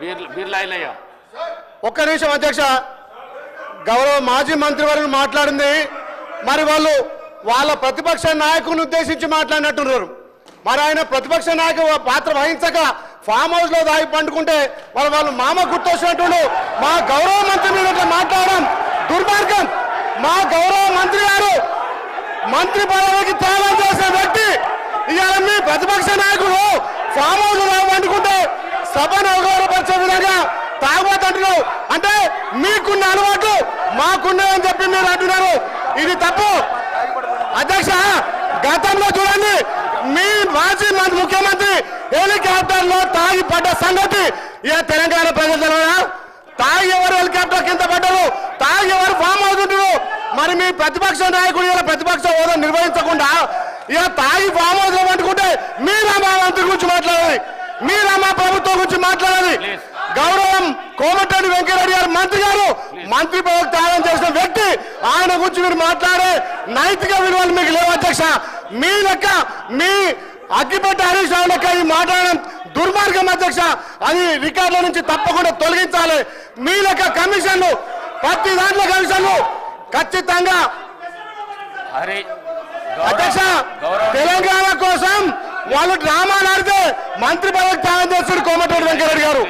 Beer ఒక్క నిమిషం అధ్యక్ష. గౌరవ మాజీ మంత్రి వారిని మాట్లాడింది. మరి వాళ్ళు వాళ్ళ ప్రతిపక్ష నాయకుని ఉద్దేశించి మాట్లాడినట్టున్నారు. మరి ఆయన ప్రతిపక్ష నాయకు పాత్ర వహించక ఫామ్ హౌస్లో దాగి పండుకుంటే వాళ్ళ వాళ్ళు మామ గుర్తొచ్చినట్టు మా గౌరవ మంత్రి మీద మాట్లాడడం దుర్మార్గం. మా గౌరవ మంత్రి గారు మంత్రి పదవికి త్యాగం చేసిన వ్యక్తి. ఇవాళ మీ ప్రతిపక్ష నాయకుడు ఫామ్ హౌస్లో పండుకుంటే సభను అవగాహనపరిచే విధంగా తాగబోతుంటున్నావు అంటే మీకున్న అలవాటు మాకున్నాయని చెప్పి మీరు అంటున్నారు. ఇది తప్పు. అధ్యక్ష గతంలో చూడండి మీ మాజీ మంత్రి ముఖ్యమంత్రి హెలికాప్టర్లో తాగి పడ్డ సంగతి ఇక తెలంగాణ ప్రజలు తాగి ఎవరు హెలికాప్టర్ కింద పడ్డారు? తాగి ఎవరు ఫామ్ అవుతుంటారు మరి మీ ప్రతిపక్ష నాయకుడు ఇలా ప్రతిపక్ష హోదా నిర్వహించకుండా ఇక తాగి ఫామ్ అవుతాం అనుకుంటే మీరు మా మంత్రి గురించి మాట్లాడాలి. మీరా మా ప్రభుత్వం గురించి మాట్లాడాలి. గౌరవం కోమటిరెడ్డి వెంకయ్యరెడ్డి గారు మంత్రి గారు. మంత్రి పదవి త్యాగం చేసిన వ్యక్తి. ఆయన గురించి మీరు మాట్లాడే నైతిక విలువలు మీకు లేవు అధ్యక్ష. మీ లెక్క మీ అగ్గిపెట్టి హరీష్ రావు లెక్క ఈ మాట్లాడడం దుర్మార్గం అధ్యక్ష. అది రికార్డుల నుంచి తప్పకుండా తొలగించాలి. మీ లెక్క కమిషన్లు ప్రతి దాంట్లో కమిషన్లు ఖచ్చితంగా అధ్యక్ష తెలంగాణ వాళ్ళు డ్రామాలు ఆడితే మంత్రి పదవి త్యాగం చేస్తాడు కోమటిరెడ్డి వెంకయ్యరెడ్డి గారు.